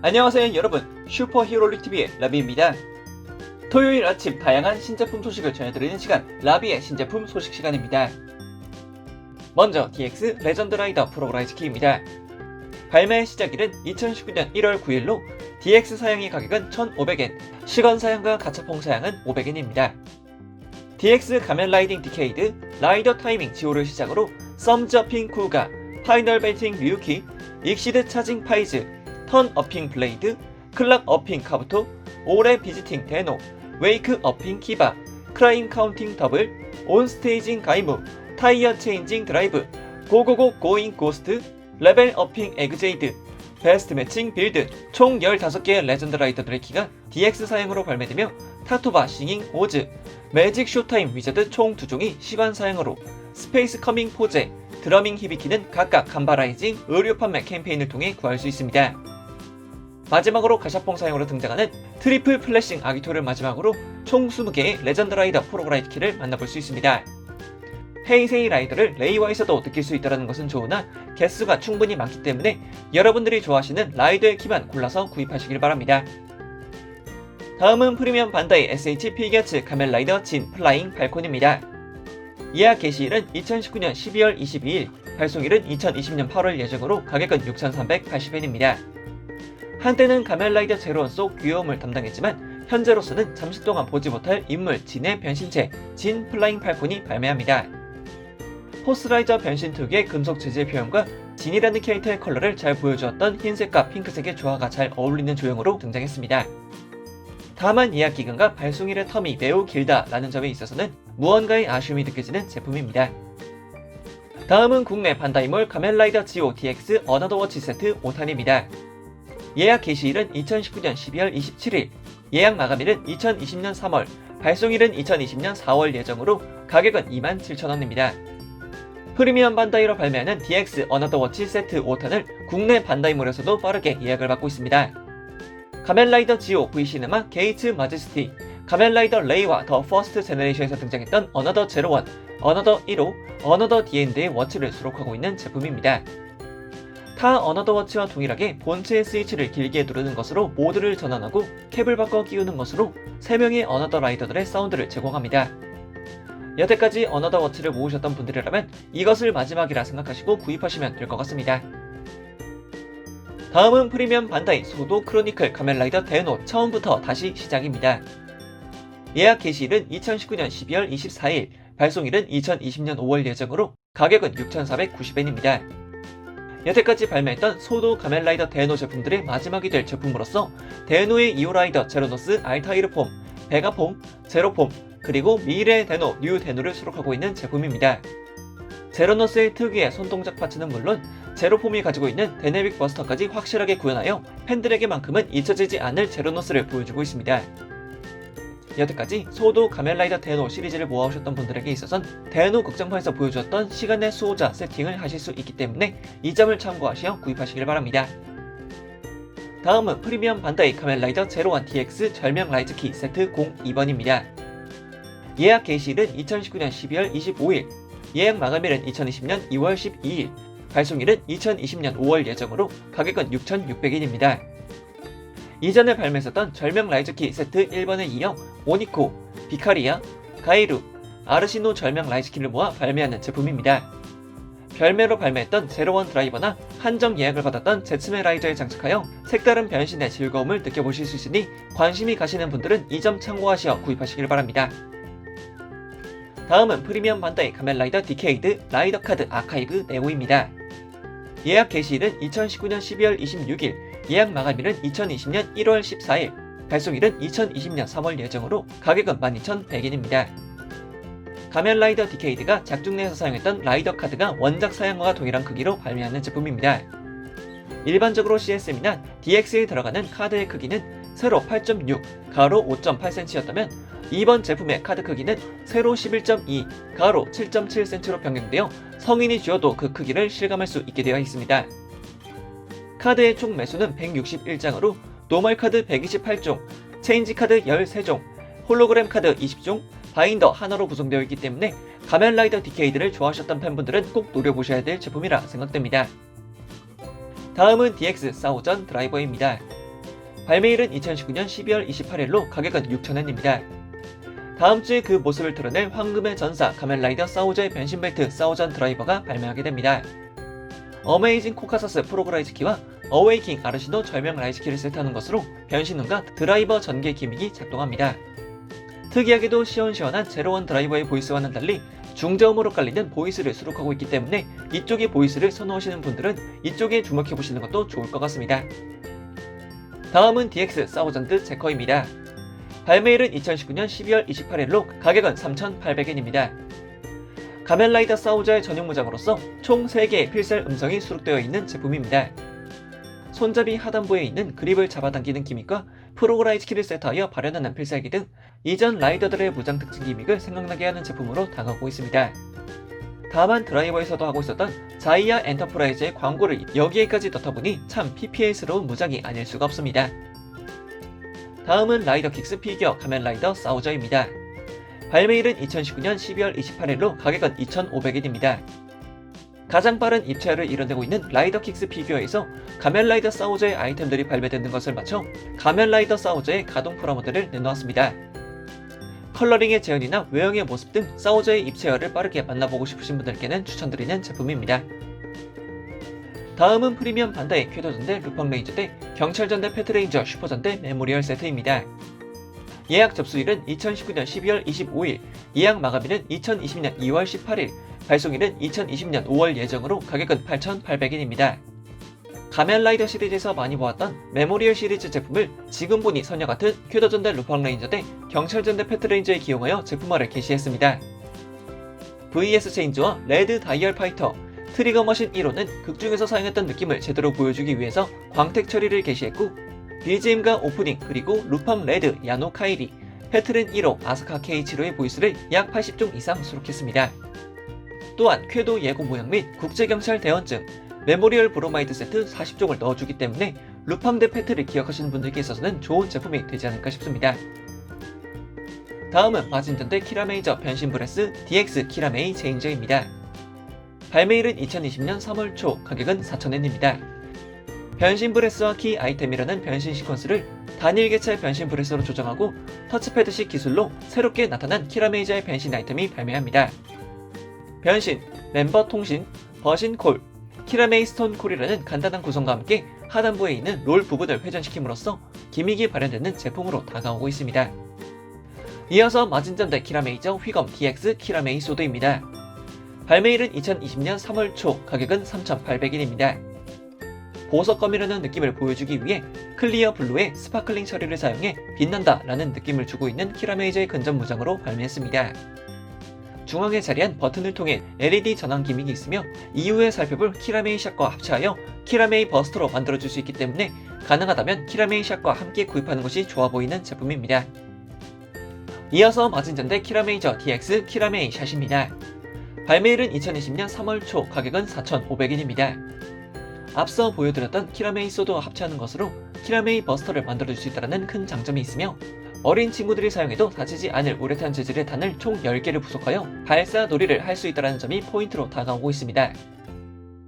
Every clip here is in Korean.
안녕하세요 여러분. 슈퍼히어로릭TV의 라비입니다. 토요일 아침 다양한 신제품 소식을 전해드리는 시간 라비의 신제품 소식 시간입니다. 먼저 DX 레전드 라이더 프로그라이즈 키입니다. 발매 시작일은 2019년 1월 9일로 DX 사양의 가격은 1,500엔 시건 사양과 가차퐁 사양은 500엔입니다. DX 가면 라이딩 디케이드 라이더 타이밍 지오를 시작으로 썸저핑 쿠가 파이널 벨팅 뮤키 익시드 차징 파이즈 턴 어핑 블레이드, 클락 어핑 카부토, 오레 비지팅 데노, 웨이크 어핑 키바, 크라임 카운팅 더블, 온 스테이징 가이무, 타이어 체인징 드라이브, 고고고 고잉 고스트, 레벨 어핑 에그제이드, 베스트 매칭 빌드 총 15개의 레전드 라이더들의 키가 DX 사양으로 발매되며 타토바 싱잉 오즈, 매직 쇼타임 위저드 총 2종이 시간 사양으로 스페이스 커밍 포제, 드러밍 히비키는 각각 간바라이징 의류 판매 캠페인을 통해 구할 수 있습니다. 마지막으로 가샤퐁 사용으로 등장하는 트리플 플래싱 아기토를 마지막으로 총 20개의 레전드 라이더 프로그라이드 키를 만나볼 수 있습니다. 헤이세이 라이더를 레이와에서도 느낄 수 있다는 것은 좋으나 개수가 충분히 많기 때문에 여러분들이 좋아하시는 라이더의 키만 골라서 구입하시길 바랍니다. 다음은 프리미엄 반다이 SH 피겨츠 카멜 라이더 진 플라잉 발콘입니다. 예약 개시일은 2019년 12월 22일, 발송일은 2020년 8월 예정으로 가격은 6,380엔입니다. 한때는 가멜라이더 제로원 속 귀여움을 담당했지만 현재로서는 잠시 동안 보지 못할 인물 진의 변신체 진 플라잉 팔콘이 발매합니다. 포스라이저 변신 특유의 금속 재질 표현과 진이라는 캐릭터의 컬러를 잘 보여주었던 흰색과 핑크색의 조화가 잘 어울리는 조형으로 등장했습니다. 다만 예약 기간과 발송일의 텀이 매우 길다라는 점에 있어서는 무언가의 아쉬움이 느껴지는 제품입니다. 다음은 국내 반다이몰 가멜라이더 지오 DX 어나더 워치 세트 5탄입니다. 예약 개시일은 2019년 12월 27일, 예약 마감일은 2020년 3월, 발송일은 2020년 4월 예정으로 가격은 27,000원입니다. 프리미엄 반다이로 발매하는 DX 어나더 워치 세트 5탄을 국내 반다이몰에서도 빠르게 예약을 받고 있습니다. 가멜라이더 지오 V시네마 게이트 마제스티, 가멜라이더 레이와 더 퍼스트 제너레이션에서 등장했던 어너더 제로원, 어너더 1호, 어너더 디엔드의 워치를 수록하고 있는 제품입니다. 타 어너더 워치와 동일하게 본체의 스위치를 길게 누르는 것으로 모드를 전환하고 캡을 바꿔 끼우는 것으로 3명의 어너더 라이더들의 사운드를 제공합니다. 여태까지 어너더 워치를 모으셨던 분들이라면 이것을 마지막이라 생각하시고 구입하시면 될 것 같습니다. 다음은 프리미엄 반다이 소도 크로니클 카멜라이더 데노 처음부터 다시 시작입니다. 예약 개시일은 2019년 12월 24일, 발송일은 2020년 5월 예정으로 가격은 6,490엔입니다. 여태까지 발매했던 소도 가멜라이더 데노 제품들의 마지막이 될 제품으로서 데노의 이오라이더 제로노스 알타이르 폼, 베가 폼, 제로 폼, 그리고 미래 데노, 뉴 데노를 수록하고 있는 제품입니다. 제로노스의 특유의 손동작 파츠는 물론 제로폼이 가지고 있는 데네빅 버스터까지 확실하게 구현하여 팬들에게만큼은 잊혀지지 않을 제로노스를 보여주고 있습니다. 여태까지 소도 가멜라이더 데노 시리즈를 모아오셨던 분들에게 있어선 데노 극장판에서 보여주었던 시간의 수호자 세팅을 하실 수 있기 때문에 이 점을 참고하시어 구입하시길 바랍니다. 다음은 프리미엄 반다이 카멜라이더 제로원 DX 절명 라이즈키 세트 02번입니다. 예약 개시일은 2019년 12월 25일, 예약 마감일은 2020년 2월 12일, 발송일은 2020년 5월 예정으로 가격은 6,600엔입니다. 이전에 발매했었던 절명 라이즈키 세트 1번에 이어 오니코, 비카리아, 가이루, 아르시노 절명 라이즈키를 모아 발매하는 제품입니다. 별매로 발매했던 제로원 드라이버나 한정 예약을 받았던 제츠메 라이저에 장착하여 색다른 변신의 즐거움을 느껴보실 수 있으니 관심이 가시는 분들은 이 점 참고하시어 구입하시길 바랍니다. 다음은 프리미엄 반다이 가멜라이더 디케이드 라이더 카드 아카이브 네오입니다. 예약 개시일은 2019년 12월 26일, 예약 마감일은 2020년 1월 14일, 발송일은 2020년 3월 예정으로 가격은 12,100엔입니다. 가멜라이더 디케이드가 작중 내에서 사용했던 라이더 카드가 원작 사양과 동일한 크기로 발매하는 제품입니다. 일반적으로 CSM이나 DX에 들어가는 카드의 크기는 세로 8.6, 가로 5.8cm였다면 이번 제품의 카드 크기는 세로 11.2, 가로 7.7cm로 변경되어 성인이 쥐어도 그 크기를 실감할 수 있게 되어 있습니다. 카드의 총 매수는 161장으로 노멀 카드 128종, 체인지 카드 13종, 홀로그램 카드 20종, 바인더 하나로 구성되어 있기 때문에 가면라이더 디케이드를 좋아하셨던 팬분들은 꼭 노려보셔야 될 제품이라 생각됩니다. 다음은 DX 사우전 드라이버입니다. 발매일은 2019년 12월 28일로 가격은 6,000엔입니다. 다음 주에 그 모습을 드러낼 황금의 전사 가면라이더 사우저의 변신벨트 사우전 드라이버가 발매하게 됩니다. 어메이징 코카사스 프로그라이즈 키와 어웨이킹 아르시노 절명 라이즈 키를 세트하는 것으로 변신눈과 드라이버 전개 기믹이 작동합니다. 특이하게도 시원시원한 제로원 드라이버의 보이스와는 달리 중저음으로 깔리는 보이스를 수록하고 있기 때문에 이쪽의 보이스를 선호하시는 분들은 이쪽에 주목해보시는 것도 좋을 것 같습니다. 다음은 DX 사우전드 제커입니다. 발매일은 2019년 12월 28일로 가격은 3,800엔입니다. 가면라이더 사우저의 전용 무장으로서 총 3개의 필살 음성이 수록되어 있는 제품입니다. 손잡이 하단부에 있는 그립을 잡아당기는 기믹과 프로그라이즈 키를 세트하여 발현하는 필살기 등 이전 라이더들의 무장 특징 기믹을 생각나게 하는 제품으로 다가오고 있습니다. 다만 드라이버에서도 하고 있었던 자이아 엔터프라이즈의 광고를 여기에까지 넣다 보니 참 PPL스러운 무장이 아닐 수가 없습니다. 다음은 라이더 킥스 피규어 가면라이더 사우저입니다. 발매일은 2019년 12월 28일로 가격은 2,500엔입니다. 가장 빠른 입체를 이뤄내고 있는 라이더 킥스 피규어에서 가면라이더 사우저의 아이템들이 발매되는 것을 맞춰 가면라이더 사우저의 가동 프라모델을 내놓았습니다. 컬러링의 재현이나 외형의 모습 등 사우저의 입체열을 빠르게 만나보고 싶으신 분들께는 추천드리는 제품입니다. 다음은 프리미엄 반다의 쾌도전대 루팡 레인저 대 경찰전대 패트레인저 슈퍼전대 메모리얼 세트입니다. 예약 접수일은 2019년 12월 25일, 예약 마감일은 2020년 2월 18일, 발송일은 2020년 5월 예정으로 가격은 8,800엔입니다. 가면라이더 시리즈에서 많이 보았던 메모리얼 시리즈 제품을 지금 보니 선녀 같은 큐더 전대 루팡 레인저 대 경찰 전대 패트레인저에 기용하여 제품화를 개시했습니다. VS 체인지와 레드 다이얼 파이터, 트리거 머신 1호는 극중에서 사용했던 느낌을 제대로 보여주기 위해서 광택 처리를 개시했고 BGM과 오프닝 그리고 루팡 레드, 야노 카이리, 패트렌 1호, 아스카 K7호의 보이스를 약 80종 이상 수록했습니다. 또한 쾌도 예고 모양 및 국제경찰 대원증, 메모리얼 브로마이드 세트 40종을 넣어주기 때문에 루팡 대 패트를 기억하시는 분들께 있어서는 좋은 제품이 되지 않을까 싶습니다. 다음은 마진전 대 키라메이저 변신 브레스 DX 키라메이 체인저입니다. 발매일은 2020년 3월 초, 가격은 4,000엔입니다. 변신 브레스와 키 아이템이라는 변신 시퀀스를 단일 개체 변신 브레스로 조정하고 터치패드식 기술로 새롭게 나타난 키라메이저의 변신 아이템이 발매합니다. 변신, 멤버 통신, 버신 콜, 키라메이 스톤 콜이라는 간단한 구성과 함께 하단부에 있는 롤 부분을 회전시킴으로써 기믹이 발현되는 제품으로 다가오고 있습니다. 이어서 마진전대 키라메이저 휘검 DX 키라메이 소드입니다. 발매일은 2020년 3월 초, 가격은 3,800엔입니다. 보석검이라는 느낌을 보여주기 위해 클리어 블루의 스파클링 처리를 사용해 빛난다 라는 느낌을 주고 있는 키라메이저의 근접 무장으로 발매했습니다. 중앙에 자리한 버튼을 통해 LED 전환 기믹이 있으며 이후에 살펴볼 키라메이 샷과 합체하여 키라메이 버스터로 만들어줄 수 있기 때문에 가능하다면 키라메이 샷과 함께 구입하는 것이 좋아 보이는 제품입니다. 이어서 마진전대 키라메이저 DX 키라메이 샷입니다. 발매일은 2020년 3월 초, 가격은 4,500엔입니다. 앞서 보여드렸던 키라메이 소드와 합체하는 것으로 키라메이 버스터를 만들어줄 수 있다는 큰 장점이 있으며 어린 친구들이 사용해도 다치지 않을 우레탄 재질의 단을 총 10개를 부속하여 발사 놀이를 할 수 있다는 점이 포인트로 다가오고 있습니다.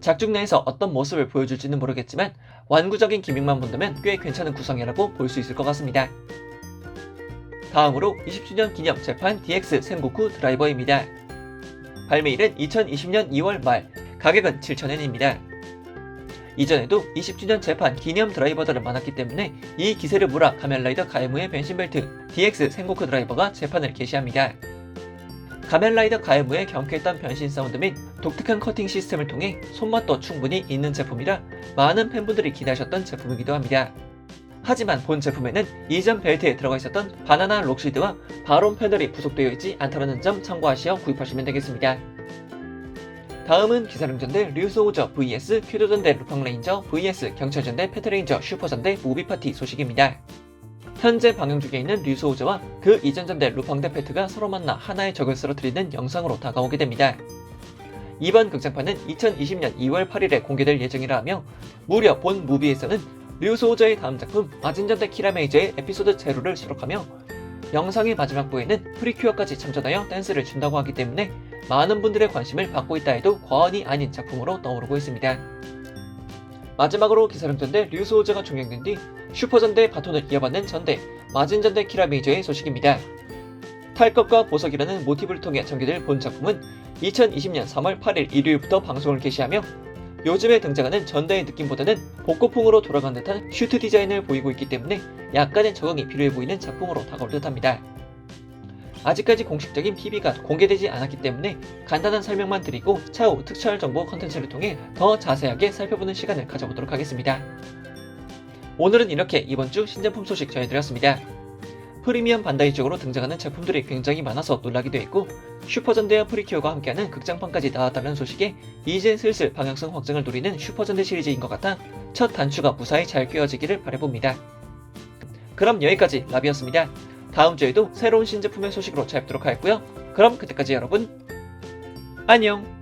작중 내에서 어떤 모습을 보여줄지는 모르겠지만 완구적인 기믹만 본다면 꽤 괜찮은 구성이라고 볼 수 있을 것 같습니다. 다음으로 20주년 기념 재판 DX 생고쿠 드라이버입니다. 발매일은 2020년 2월 말, 가격은 7,000엔입니다. 이전에도 20주년 재판 기념 드라이버들은 많았기 때문에 이 기세를 몰아 가면라이더 가에무의 변신벨트 DX 생고쿠 드라이버가 재판을 개시합니다. 가면라이더 가에무의 경쾌했던 변신 사운드 및 독특한 커팅 시스템을 통해 손맛도 충분히 있는 제품이라 많은 팬분들이 기대하셨던 제품이기도 합니다. 하지만 본 제품에는 이전 벨트에 들어가 있었던 바나나 록시드와 바론 패널이 부속되어 있지 않다는 점 참고하시어 구입하시면 되겠습니다. 다음은 기사령전대 류소우저 vs 큐도전대 루팡레인저 vs 경찰전대 패트레인저 슈퍼전대 무비파티 소식입니다. 현재 방영 중에 있는 류소우저와 그 이전 전대 루팡대 패트가 서로 만나 하나의 적을 쓰러뜨리는 영상으로 다가오게 됩니다. 이번 극장판은 2020년 2월 8일에 공개될 예정이라 하며 무려 본 무비에서는 류소우저의 다음 작품 마진전대 키라메이저의 에피소드 제로를 수록하며 영상의 마지막 부에는 프리큐어까지 참전하여 댄스를 준다고 하기 때문에 많은 분들의 관심을 받고 있다 해도 과언이 아닌 작품으로 떠오르고 있습니다. 마지막으로 기사령전대 류소우저가 종영된 뒤 슈퍼전대의 바톤을 이어받는 전대, 마진전대 키라 메이저의 소식입니다. 탈것과 보석이라는 모티브를 통해 전개될 본 작품은 2020년 3월 8일 일요일부터 방송을 개시하며 요즘에 등장하는 전대의 느낌보다는 복고풍으로 돌아간 듯한 슈트 디자인을 보이고 있기 때문에 약간의 적응이 필요해 보이는 작품으로 다가올 듯합니다. 아직까지 공식적인 PB가 공개되지 않았기 때문에 간단한 설명만 드리고 차후 특별 정보 컨텐츠를 통해 더 자세하게 살펴보는 시간을 가져보도록 하겠습니다. 오늘은 이렇게 이번 주 신제품 소식 전해드렸습니다. 프리미엄 반다이 쪽으로 등장하는 작품들이 굉장히 많아서 놀라기도 했고 슈퍼전대와 프리큐어가 함께하는 극장판까지 나왔다는 소식에 이제 슬슬 방향성 확장을 노리는 슈퍼전대 시리즈인 것 같아 첫 단추가 무사히 잘 꿰어지기를 바라봅니다. 그럼 여기까지 라비였습니다. 다음 주에도 새로운 신제품의 소식으로 찾아뵙도록 하겠고요. 그럼 그때까지 여러분 안녕